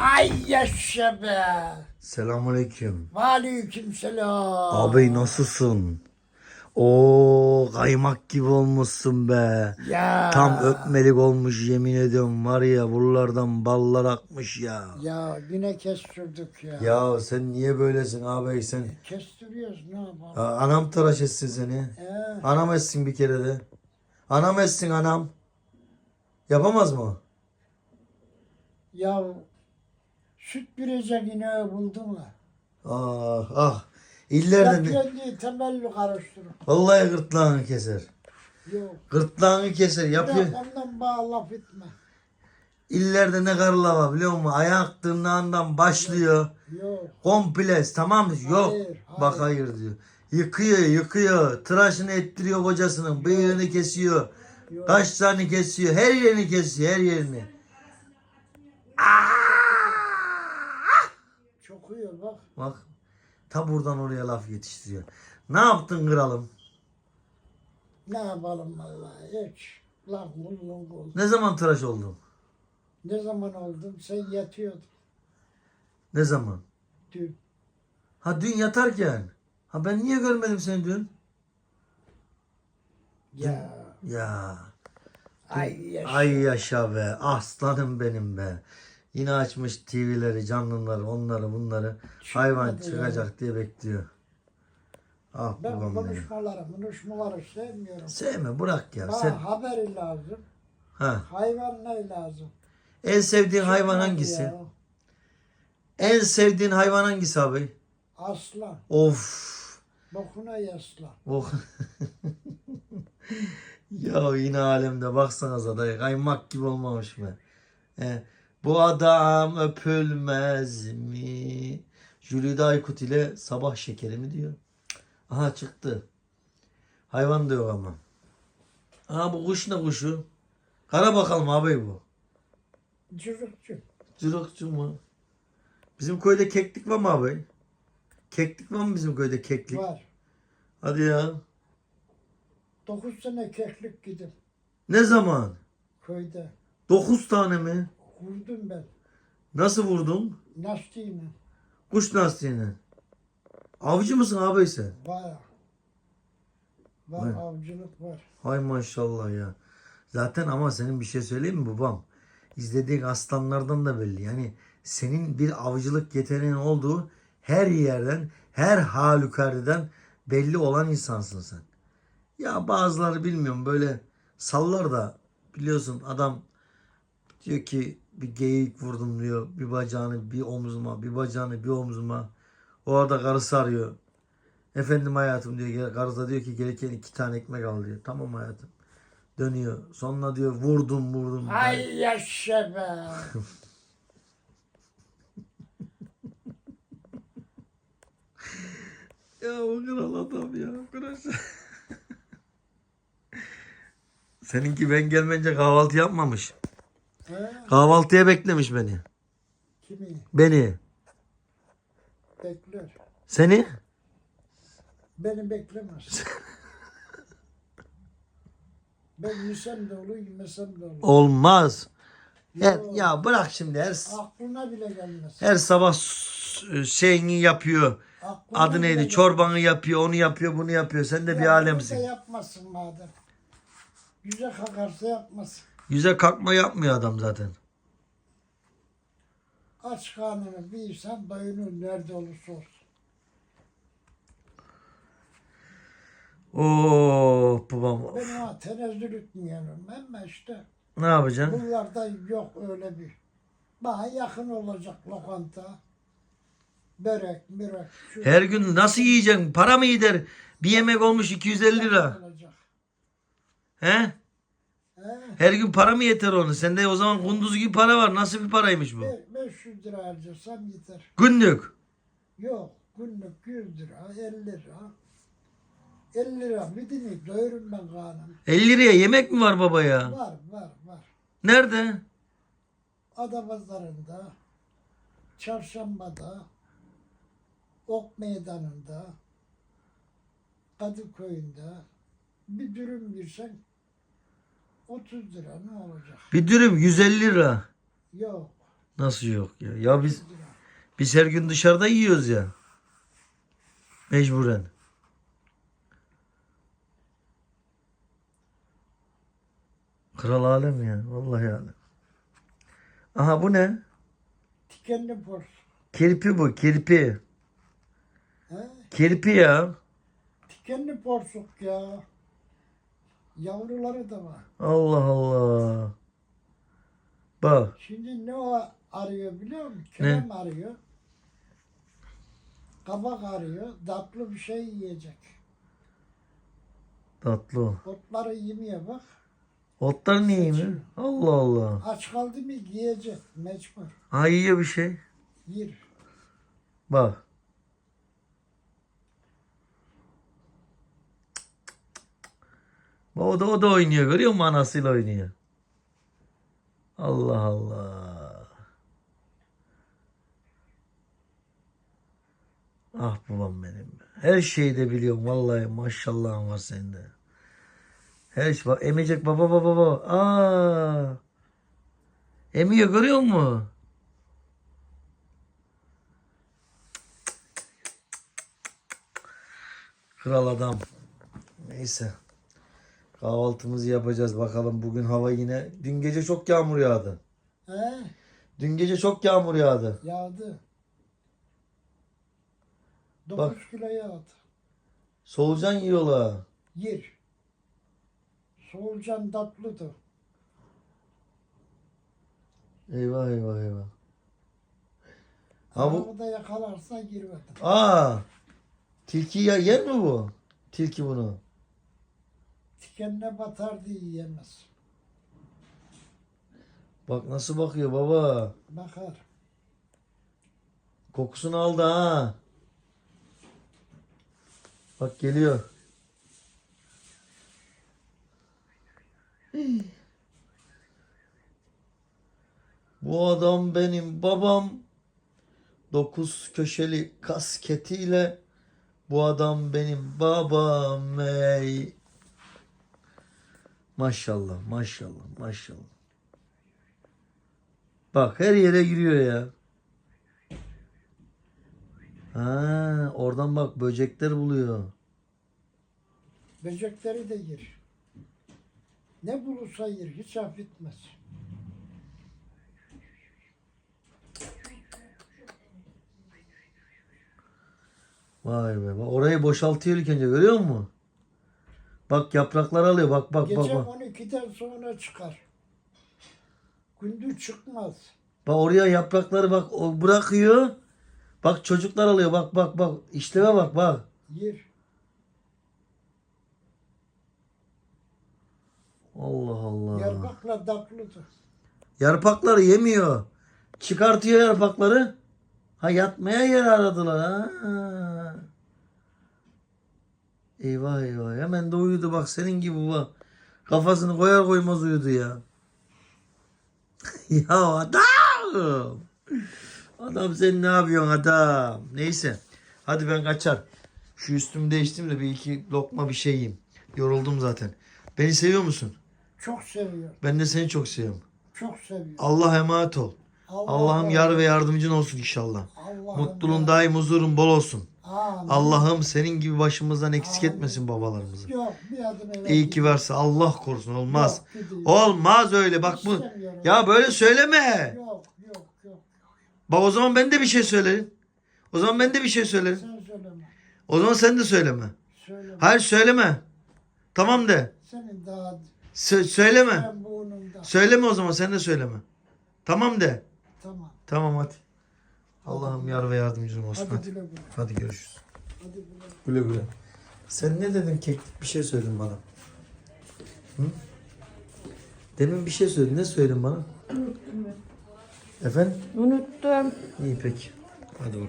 Ay yaşa be. Selamünaleyküm. Aleyküm selam. Abi nasılsın? Oo kaymak gibi olmuşsun be. Ya. Tam öpmelik olmuş yemin ediyorum var ya buralardan ballar akmış ya. Ya yine kestirdik ya. Ya sen niye böylesin abi sen? Kestiriyoruz ne yapalım. Aa, Anam tıraş etsin seni. Ee, Anam etsin bir kere de. Anam etsin anam. Yapamaz mı? ya süt verecek ineği buldu mu? Ah ah. İllerden Yapıyorsun diye temelli karıştırır. Vallahi gırtlağını keser. Yok. Gırtlağını keser yapıyor. Bırak ondan bana laf etme. İllerde ne karılar var biliyor musun? Ayak tırnağından başlıyor. Yok. Komple tamam mı? Yok. Hayır. Bak hayır diyor. Yıkıyor yıkıyor. Tıraşını ettiriyor kocasının. Bıyığını kesiyor. Yok. Kaşlarını kesiyor. Her yerini kesiyor. Her yerini. Çok iyi bak. Bak. Ta buradan oraya laf yetiştiriyor. Ne yaptın kralım? Ne yapalım vallahi hiç. Lan kullun kul. Ne zaman tıraş oldun? Ne zaman oldum? Sen yatıyordun Ne zaman? dün. Ha dün yatarken. Ha ben niye görmedim seni dün? Ya. Ya. Ay yaşa. Ay yaşa be. Aslanım benim be. Yine açmış TV'leri, canlıları, onları bunları. Hayvan Çıkmadı ya. çıkacak diye bekliyor. Ah Ben babam benim. konuşmaları, konuşmaları sevmiyorum. Sevme bırak ya. Bana Sen haberi lazım. ha. Hayvan ne lazım? En sevdiğin hayvan Çıkmadı hangisi? ya. En sevdiğin hayvan hangisi abi? Aslan. Of. Bokuna yaslan. Oh. ya yine alemde baksanıza da kaymak gibi olmamış mı? He. Bu adam öpülmez mi? Jülide Aykut ile sabah şekeri mi diyor? Aha çıktı. Hayvan da yok ama. Aha bu kuş ne kuşu? Kara bakalım abi bu. Cırıkçı. Cırıkçı mı? Bizim köyde keklik var mı abi? Keklik var mı bizim köyde keklik? Var. Hadi ya. Dokuz sene keklik gidip Ne zaman? köyde. 9 tane mi? Vurdum ben. Nasıl vurdun? Nastiğine. Kuş lastiğine. Avcı mısın abi sen? Var. Var Vay. avcılık var. Hay maşallah ya. Zaten ama senin bir şey söyleyeyim mi babam? İzlediğin aslanlardan da belli. Yani senin bir avcılık yeteneğin olduğu her yerden, her halükarden belli olan insansın sen. Ya bazıları bilmiyorum böyle sallar da biliyorsun adam diyor ki bir geyik vurdum diyor. Bir bacağını bir omzuma, bir bacağını bir omzuma. O arada karısı arıyor. Efendim hayatım diyor. Karısı diyor ki gereken iki tane ekmek al diyor. Tamam hayatım. Dönüyor. Sonra diyor vurdum vurdum. Ay yaşa be. Ya o kral adam ya. Kral. Seninki ben gelmeyince kahvaltı yapmamış. Kahvaltıya beklemiş beni. Kimi? Beni. Bekler. Seni? Beni beklemez. ben yesem de olur, yemesem de olur. Olmaz. Her, Yo. ya bırak şimdi her Aklına bile gelmez. her sabah s- şeyini yapıyor. Aklına Adı bile neydi? gelmez. Çorbanı yapıyor, onu yapıyor, bunu yapıyor. Sen de bir Ya alemsin. yapmasın madem. Yüze kakarsa yapmasın. Yüze kalkma yapmıyor adam zaten. Aç karnını bir insan doyunur nerede olursa olsun. Oo babam. Ben ona tenezzül etmiyorum ama işte Ne yapacaksın? bunlarda yok öyle bir. Bana yakın olacak lokanta. Börek, mürek. Şu Her gün nasıl yiyeceksin? Para mı gider? Bir yemek olmuş 250 lira. olacak. He? He? Her gün para mı yeter onu? Sende o zaman kunduz gibi para var. Nasıl bir paraymış bu? Be- 500 lira harcarsam yeter. Günlük. Yok günlük 100 lira, 50 lira. 50 lira dinleyip doyurum ben karnımı. 50 liraya yemek mi var baba ya? Var var var. Nerede? Adapazarı'nda, Çarşamba'da, Ok Meydanı'nda, Kadıköy'ünde bir dürüm girsen 30 lira ne olacak? Bir dürüm 150 lira. Yok. Nasıl yok ya? Ya biz biz her gün dışarıda yiyoruz ya. Mecburen. Kral alem ya. Vallahi alem. Aha bu ne? Tikenli borç. Kirpi bu kirpi. He? Kirpi ya. Tikenli porsuk ya. Yavruları da var. Allah Allah. Bak. Şimdi ne o arıyor biliyor musun? Kerem arıyor. Kabak arıyor. Tatlı bir şey yiyecek. Tatlı. Otları yemeye bak. Otlar niye mi? Allah Allah. Aç kaldı mı yiyecek. Mecbur. Ha yiyor bir şey. Yer. Bak. Bak O da, o da oynuyor görüyor musun? Anasıyla oynuyor. Allah Allah. Ah babam benim. Her şeyi de biliyorum vallahi maşallahın var sende. Her şey bak emecek baba baba baba. Aa. Emiyor görüyor musun? Kral adam. Neyse. Kahvaltımızı yapacağız bakalım. Bugün hava yine. Dün gece çok yağmur yağdı. He? Dün gece çok yağmur yağdı. Yağdı. 9 Bak. kilo yağdı. Solucan yiyorlar. Yer. Soğulcan tatlıdır. Eyvah eyvah eyvah. Ha bu. Arabada yakalarsa girmedi. Aa. Tilki ya yer mi bu? Tilki bunu. Tikenine batar diye yiyemez. Bak nasıl bakıyor baba. Bakar. Kokusunu aldı ha. Bak geliyor. Bu adam benim babam. Dokuz köşeli kasketiyle bu adam benim babam ey. Maşallah maşallah maşallah. Bak her yere giriyor ya. Ha, oradan bak böcekler buluyor. Böcekleri de yer. Ne bulursa yer. Hiç affetmez. Vay be. Bak orayı boşaltıyor ilk önce görüyor musun? Bak yapraklar alıyor. Bak bak Gece bak bak. 12'den sonra çıkar. Gündüz çıkmaz. Bak oraya yaprakları bak o bırakıyor. Bak çocuklar alıyor. Bak bak bak. İşleme bak bak. Yer. Allah Allah. Yarpakla tatlıdır. Yarpakları yemiyor. Çıkartıyor yarpakları. Ha yatmaya yer aradılar ha. Eyvah eyvah. Hemen de uyudu bak senin gibi bak. Kafasını koyar koymaz uyudu ya. ya adam. Adam sen ne yapıyorsun adam? Neyse. Hadi ben kaçar. Şu üstümü değiştireyim de bir iki lokma bir şey yiyeyim. Yoruldum zaten. Beni seviyor musun? Çok seviyor. Ben de seni çok seviyorum. Çok seviyor. Allah emanet ol. Allah Allah'ım yar ve yardımcın olsun inşallah. Allah'ım Mutluluğun daim huzurun bol olsun. Allah'ım senin gibi başımızdan eksik Amin. etmesin babalarımızı. Yok. İyi ki varsa Allah korusun olmaz. Yok. Olmaz öyle bak bu. Ya böyle söyleme. Yok. Bak o zaman ben de bir şey söylerim. O zaman ben de bir şey söylerim. Sen söyleme. O zaman sen de söyleme. Söyleme. Hayır söyleme. Tamam de. Senin daha Sö- söyleme. Söyleme o zaman sen de söyleme. Tamam de. Tamam. Tamam hadi. Allah'ım yar ve yardımcın olsun. Hadi Hadi. güle güle. Hadi görüşürüz. Hadi güle. Güle güle. Sen ne dedin keklik bir şey söyledin bana. Hı? Demin bir şey söyledin. Ne söyledin bana? Efendim? Unuttum. İyi peki. Hadi bakalım.